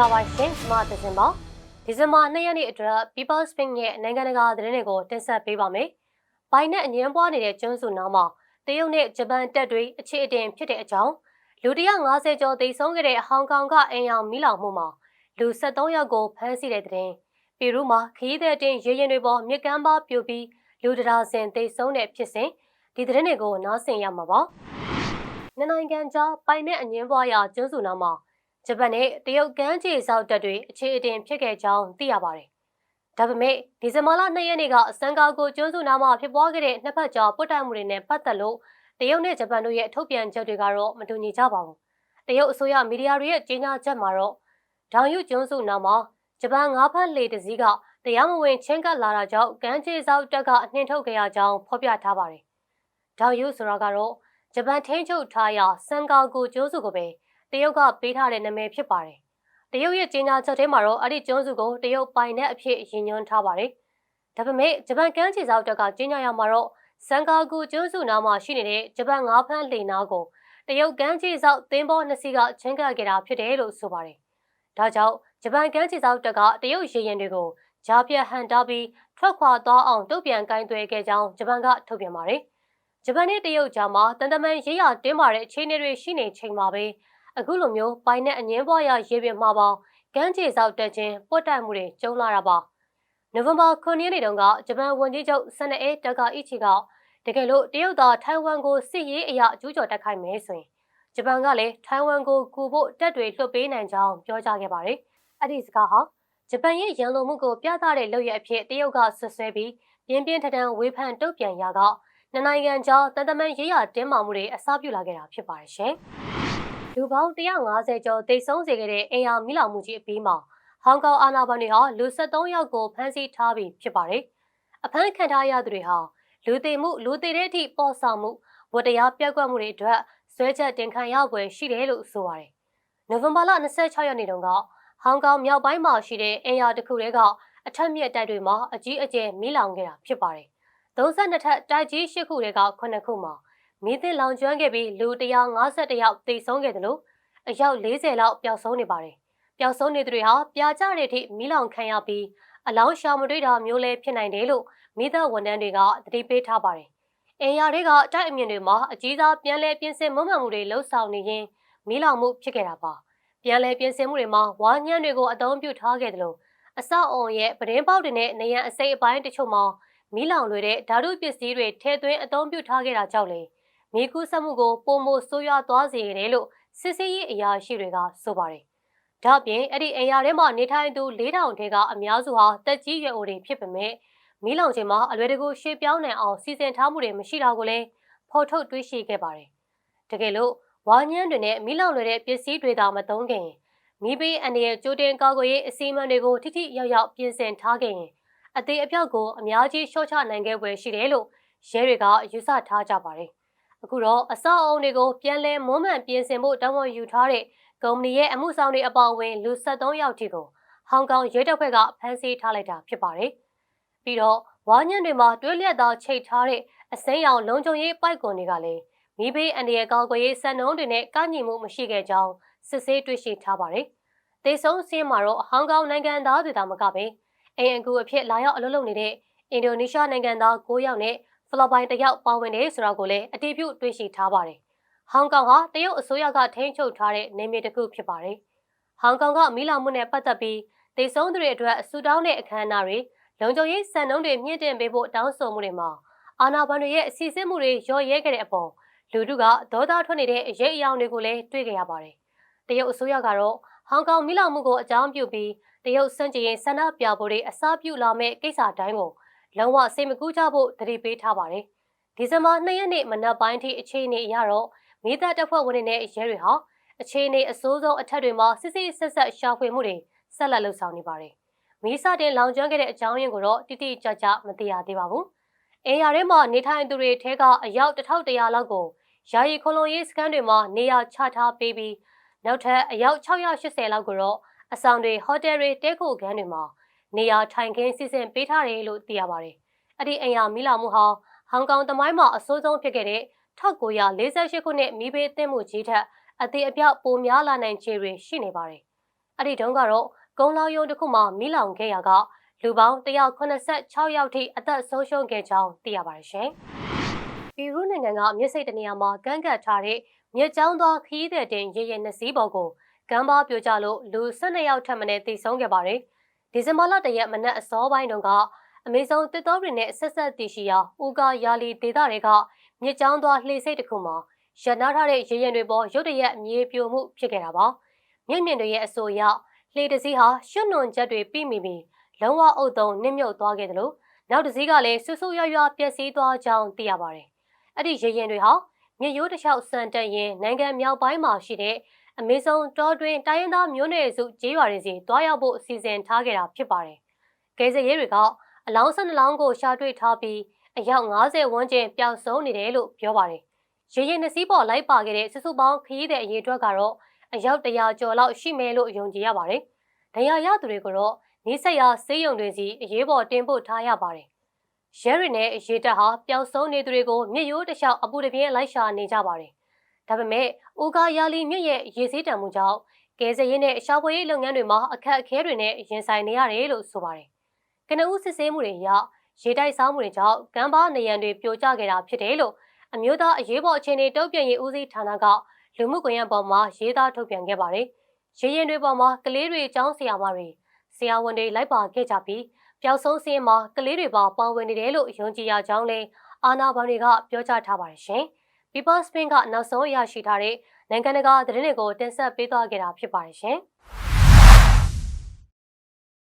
္ဂလာပါရှင်ကျွန်မသဇင်ပါဒီဇင်ဘာ2ရက်နေ့အတွက် People Spring ရဲ့နိုင်ငံတကာသတင်းတွေကိုတင်ဆက်ပေးပါမယ်။ဘိုင်နဲ့အငင်းပွားနေတဲ့ကျွန်းစုနားမှာတရုတ်နဲ့ဂျပန်တပ်တွေအခြေအတင်ဖြစ်တဲ့အကြောင်းလူ150ကျော်သေဆုံးခဲ့တဲ့ဟောင်ကောင်ကအင်အောင်မီးလောင်မှုမှာလူ73ယောက်ကိုဖမ်းဆီးတဲ့တဲ့ပီရူးမှာခရီးသည်တင်ရေရင်တွေပေါ်မြစ်ကမ်းပါပြိုပြီးလူတရာစင်သေဆုံးတဲ့ဖြစ်စဉ်ဒီသတင်းတွေကိုနားဆင်ရမှာပါ။နှစ်နိုင်ငံကြားပိုင်နဲ့အငင်းပွားရာကျွန်းစုနားမှာ ဂျပန်နဲ့တရုတ်ကမ်းခြေစောက်တပ်တွေအခြေအတင်ဖြစ်ခဲ့ကြောင်းသိရပါတယ်။ဒါပေမဲ့ဒီဇင်ဘာလ2ရက်နေ့ကစန်ကာကိုကျွန်းစုနားမှာဖြစ်ပွားခဲ့တဲ့နှစ်ဖက်ကြားပုတ်တိုက်မှုတွေနဲ့ပတ်သက်လို့တရုတ်နဲ့ဂျပန်တို့ရဲ့ထုတ်ပြန်ချက်တွေကတော့မတူညီကြပါဘူး။တရုတ်အစိုးရမီဒီယာတွေရဲ့ကြေညာချက်မှာတော့ဒေါန်ယူကျွန်းစုနားမှာဂျပန်ငါးဖက်လေတစည်းကတရားမဝင်ချင်းကပ်လာတာကြောင့်ကမ်းခြေစောက်တပ်ကအနှင်ထုတ်ခဲ့ရကြောင်းဖော်ပြထားပါတယ်။ဒေါန်ယူဆိုတာကတော့ဂျပန်ထိန်းချုပ်ထားရာစန်ကာကိုကျွန်းစုကိုပဲ တရုတ်ကပေးထားတဲ့နာမည်ဖြစ်ပါတယ်။တရုတ်ရဲ့ကြေညာချက်ထဲမှာတော့အဲ့ဒီကျွန်းစုကိုတရုတ်ပိုင်တဲ့အဖြစ်ရည်ညွှန်းထားပါတယ်။ဒါပေမဲ့ဂျပန်ကမ်းခြေစောက်တပ်ကကြေညာရမှာတော့စန်ကာကူကျွန်းစုနားမှာရှိနေတဲ့ဂျပန်ငါးဖမ်းလှေနားကိုတရုတ်ကမ်းခြေစောက်သင်းဘောနှစ်စီးကချင်းကပ်ခဲ့တာဖြစ်တယ်လို့ဆိုပါတယ်။ဒါကြောင့်ဂျပန်ကမ်းခြေစောက်တပ်ကတရုတ်ရေရင်တွေကိုဂျာပြတ်ဟန်တာပြီးထွက်ခွာသွားအောင်တုံ့ပြန်ကင်သွဲခဲ့ကြောင်းဂျပန်ကထုတ်ပြန်ပါတယ်။ဂျပန်နဲ့တရုတ်ကြားမှာတန်တမန်ရေးရတင်းမာတဲ့အခြေအနေတွေရှိနေချိန်မှာပဲ အခုလိုမျိုးပိုင်နဲ့အငင်းပွားရရေပြင်မှာပေါကမ်းခြေစောက်တက်ခြင်းပွတ်တိုက်မှုတွေကျုံလာတာပါနိုဝင်ဘာ9ရက်နေ့တုန်းကဂျပန်ဝန်ကြီးချုပ်ဆန်နအေတကာအီချီကတကယ်လို့တရုတ်သားထိုင်ဝမ်ကိုစစ်ရေးအရာကျူးကျော်တိုက်ခိုက်မယ်ဆိုရင်ဂျပန်ကလည်းထိုင်ဝမ်ကိုကူဖို့တပ်တွေလွှတ်ပေးနိုင်ကြောင်းပြောကြားခဲ့ပါတယ်။အဲ့ဒီစကားဟာဂျပန်ရဲ့ရန်လိုမှုကိုပြသတဲ့လုပ်ရအဖြစ်တရုတ်ကဆွဆွဲပြီးပြင်းပြင်းထန်ထန်ဝေဖန်တုတ်ပြန်ရာကနှစ်နိုင်ငံကြားတန်တမန်ရေးရတင်းမာမှုတွေအစပြုလာခဲ့တာဖြစ်ပါတယ်ရှင်။ လူပေါင်း150ကျော်တိတ်ဆုံးစေခဲ့တဲ့အင်အားမိလောင်မှုကြီးအပြီးမှာဟောင်ကောင်အာဏာပိုင်တွေဟာလူ73ယောက်ကိုဖမ်းဆီးထားပြီးဖြစ်ပါတယ်။အဖမ်းခံထားရသူတွေဟာလူသိမှုလူသိတဲ့အထိပေါ်ဆောင်မှုဝတ္တရားပြက်ကွက်မှုတွေအတွက်ဆွဲချက်တင်ခံရပွဲရှိတယ်လို့ဆိုပါတယ်။နိုဝင်ဘာလ26ရက်နေ့တုန်းကဟောင်ကောင်မြောက်ပိုင်းမှာရှိတဲ့အင်အားတစ်ခုတည်းကအထက်မြက်တိုက်တွေမှာအကြီးအကျယ်မိလောင်ခဲ့တာဖြစ်ပါတယ်။32ထပ်တိုက်ကြီး၈ခုတည်းက9ခုမှာ မီးသစ်လောင်ကျွမ်းခဲ့ပြီးလူ151ယောက်သေဆုံးခဲ့တယ်လို့အယောက်40လောက်ပျောက်ဆုံးနေပါတယ်။ပျောက်ဆုံးနေသူတွေဟာပြာကျတဲ့အထိမီးလောင်ခံရပြီးအလောင်းရှာမတွေ့တာမျိုးလည်းဖြစ်နိုင်တယ်လို့မိသားဝန်ထမ်းတွေကသတိပေးထားပါတယ်။အင်ယာတွေကတိုက်အမြင်တွေမှာအကြီးစားပြန်လည်ပြင်ဆင်မွမ်းမံမှုတွေလှုပ်ဆောင်နေရင်မီးလောင်မှုဖြစ်ခဲ့တာပါ။ပြန်လည်ပြင်ဆင်မှုတွေမှာဝါညံ့တွေကိုအသုံးပြုထားခဲ့တယ်လို့အဆောက်အုံရဲ့ပဒင်းပေါက်တွေနဲ့နေရန်အစိပ်အပိုင်းတချို့မှာမီးလောင်လွယ်တဲ့ဓာတုပစ္စည်းတွေထည့်သွင်းအသုံးပြုထားခဲ့တာကြောင့်လေ မြေကူးဆက်မှုကိုပုံမိုဆိုးရွားသွားစေတယ်လို့စစ်စေးရေးအရာရှိတွေကဆိုပါတယ်။ဒါ့အပြင်အဲ့ဒီအိမ်ယာထဲမှာနေထိုင်သူ4000ထဲကအများစုဟာတက်ကြီးရွယ်အိုတွေဖြစ်ပေမဲ့မီးလောင်ချိန်မှာအလွယ်တကူရှေ့ပြောင်းနိုင်အောင်စီစဉ်ထားမှုတွေမရှိတာကိုလည်းဖော်ထုတ်တွေးရှိခဲ့ပါတယ်။တကယ်လို့ဝါညံ့တွေနဲ့မီးလောင်လွယ်တဲ့ပစ္စည်းတွေသာမသုံးခင်မိဘေးအန္တရာယ်ကြိုတင်ကာကွယ်ရေးအစီအမံတွေကိုထိထိရောက်ရောက်ပြင်ဆင်ထားခဲ့ရင်အသေးအပြောက်ကိုအများကြီးရှော့ချနိုင်ခဲ့ပွဲရှိတယ်လို့ရဲတွေကယူဆထားကြပါတယ် အခုတော့အဆောက်အအုံတွေကိုပြန်လည်မွမ်းမံပြင်ဆင်ဖို့တာဝန်ယူထားတဲ့ကုမ္ပဏီရဲ့အမှုဆောင်တွေအပေါအဝင်လူ73ယောက်ထိကိုဟောင်ကောင်ရဲတပ်ဖွဲ့ကဖမ်းဆီးထားလိုက်တာဖြစ်ပါတယ်။ပြီးတော့ဝါညံ့တွေမှာတွဲလျက်သားချိတ်ထားတဲ့အစိမ်းရောင်လုံခြုံရေးပိုက်ကွန်တွေကလည်းမိဘေးအန္တရာယ်ကောင်းကွယ်ရေးစံနှုန်းတွေနဲ့ကန့်ညီမှုမရှိခဲ့ကြောင်းစစ်ဆေးတွေ့ရှိထားပါတယ်။ဒေဆုံးစင်းမှာတော့ဟောင်ကောင်နိုင်ငံသားတွေသာမကပဲအိမ်အကူအဖြစ်လာရောက်အလုပ်လုပ်နေတဲ့အင်ဒိုနီးရှားနိုင်ငံသား9ယောက်နဲ့ ဖလော်ပိုင်တယောက်ပါဝင်တယ်ဆိုတာကိုလည်းအတည်ပြုတွေ့ရှိထားပါတယ်။ဟောင်ကောင်ဟာတရုတ်အစိုးရကထိန်းချုပ်ထားတဲ့နေမြေတစ်ခုဖြစ်ပါတယ်။ဟောင်ကောင်ကမီးလောင်မှုနဲ့ပတ်သက်ပြီးဒေဆုံးသူတွေအတွက်ဆူတောင်းတဲ့အခမ်းအနားတွေလုံခြုံရေးစံနှုန်းတွေမြင့်တင်ပေးဖို့တောင်းဆိုမှုတွေမှာအာဏာပိုင်တွေရဲ့အစီအစဉ်မှုတွေရော့ရဲခဲ့တဲ့အပေါ်လူထုကဒေါသထွက်နေတဲ့အရေးအယောင်တွေကိုလည်းတွေ့ကြရပါတယ်။တရုတ်အစိုးရကတော့ဟောင်ကောင်မီးလောင်မှုကိုအကြောင်းပြုပြီးတရုတ်စံကြရင်ဆန္ဒပြပွဲတွေအစားပြုလာမဲ့ကိစ္စတိုင်းကို လုံးဝစိတ်မကူးကြဖို့တတိပေးထားပါတယ်။ဒီဇင်ဘာ2ရက်နေ့မနက်ပိုင်းထိအခြေအနေအရတော့မိသားတပ်ဖွဲ့ဝင်တွေနဲ့ရဲတွေဟာအခြေအနေအဆိုးဆုံးအထက်တွေမှာစစ်စစ်ဆက်ဆက်ရှာဖွေမှုတွေဆက်လက်လှုပ်ဆောင်နေပါတယ်။မီးစတင်လောင်ကျွမ်းခဲ့တဲ့အကြောင်းရင်းကိုတော့တိတိကျကျမသိရသေးပါဘူး။အင်ယာထဲမှာနေထိုင်သူတွေထဲကအယောက်1100လောက်ကိုယာယီခလုံးရေးစခန်းတွေမှာနေရာချထားပေးပြီးနောက်ထပ်အယောက်680လောက်ကိုတော့အဆောင်တွေဟိုတယ်တွေတဲခိုခန်းတွေမှာ နေရာထိုင်ခင်းစီစဉ်ပေးထားတယ်လို့သိရပါတယ်။အဲ့ဒီအိမ်ယာမီးလောင်မှုဟာဟောင်ကောင်တမိုင်းမှာအဆိုးဆုံးဖြစ်ခဲ့တဲ့1948ခုနှစ်မီးဘေးသင့်မှုကြီးထက်အသေးအပြောက်ပိုများလာနိုင်ခြေတွေရှိနေပါတယ်။အဲ့ဒီတုန်းကတော့ကုန်းလောင်ရုံတစ်ခုမှာမိလောင်ခဲ့ရာကလူပေါင်း186ယောက်ထိအသက်ဆုံးရှုံးခဲ့ကြောင်းသိရပါတယ်ရှင်။ပီရူးနိုင်ငံကမြစ်စိတ်တနေရာမှာကန့်ကတ်ထားတဲ့မြစ်ကြောင်းသွားခရီးသည်တင်ရေရဲနှစ်စီးပေါ်ကိုကမ်းပါပြိုကျလို့လူ12ယောက်ထပ်မံသေဆုံးခဲ့ပါတယ်။ ဒီဇင်ဘာလတရက်မနက်အစောပိုင်းတုန်းကအမေဇုံတစ်တော်တွေနဲ့ဆက်ဆက်တည်ရှိရာဦးကာယာလီဒေသတွေကမြစ်ကြောင်းသွားလှေစိတ်တစ်ခုမှာရနာထားတဲ့ရေရင်တွေပေါ်ရုတ်တရက်မြေပြိုမှုဖြစ်ခဲ့တာပါ။မြင့်မြင့်တွေရဲ့အဆိုအရလှေတစ်စီးဟာရွှွနွန်ချက်တွေပြီးမိပြီးလုံးဝအုပ်သုံးနစ်မြုပ်သွားခဲ့တယ်လို့နောက်တစ်စီးကလည်းဆူဆူရွရွပျက်စီးသွားကြောင်းသိရပါတယ်။အဲ့ဒီရေရင်တွေဟာမြစ်ရိုးတစ်လျှောက်စံတက်ရင်နိုင်ငံမြောက်ပိုင်းမှာရှိတဲ့ အမေဇုံတောတွင်တိုင်းရင်းသားမျိုးနွယ်စုကျေးရွာတွေစီတွားရောက်ဖို့အစီအစဉ်ထားခဲ့တာဖြစ်ပါတယ်။ကယ်ဆယ်ရေးတွေကအလောင်း၁၂လောင်းကိုရှာတွေ့ထားပြီးအယောက်90ဝန်းကျင်ပျောက်ဆုံးနေတယ်လို့ပြောပါတယ်။ရေရင်နှစီးပေါ်လိုက်ပါခဲ့တဲ့စုစုပေါင်းခရီးတဲ့အရေးအတွက်ကတော့အယောက်100ကျော်လောက်ရှိမယ်လို့ယုံကြည်ရပါတယ်။ဒဏ်ရာရသူတွေကိုတော့နေဆက်ရစေးရုံတွေစီအရေးပေါ်တင်ပို့ထားရပါတယ်။ရဲတွေနဲ့ရေတပ်ဟာပျောက်ဆုံးနေသူတွေကိုမြစ်ရိုးတစ်လျှောက်အပူတပြင်းလိုက်ရှာနေကြပါတယ်။ ဒါပေမဲ့ဦးကာယာလီမြစ်ရဲ့ရေစည်းတံမှုကြောင့်ကယ်ဆယ်ရေးနဲ့ရှာဖွေရေးလုပ်ငန်းတွေမှာအခက်အခဲတွေနဲ့ရင်ဆိုင်နေရတယ်လို့ဆိုပါတယ်။ကနဦးစစ်ဆေးမှုတွေအရရေတိုက်စားမှုတွေကြောင့်ကမ်းပါးနေရန်တွေပြိုကျခဲ့တာဖြစ်တယ်လို့အမျိုးသားအရေးပေါ်အခြေအနေတုံ့ပြန်ရေးဦးစီးဌာနကလူမှုကွန်ရက်ပေါ်မှာရေးသားထုတ်ပြန်ခဲ့ပါတယ်။ရေရင်တွေပေါ်မှာကလေးတွေအကြောင်းဆရာမတွေဆရာဝန်တွေလိုက်ပါခဲ့ကြပြီးပျောက်ဆုံးစင်းမှာကလေးတွေပါပါဝင်နေတယ်လို့ယုံကြည်ရကြောင်းလည်းအာနာဘန်တွေကပြောကြားထားပါတယ်ရှင်။ People Spin ကနောက်ဆုံးရရှိထားတဲ့နိုင်ငံတကာသတင်းတွေကိုတင်ဆက်ပေးသွားခဲ့တာဖြစ်ပါတယ်ရှင်။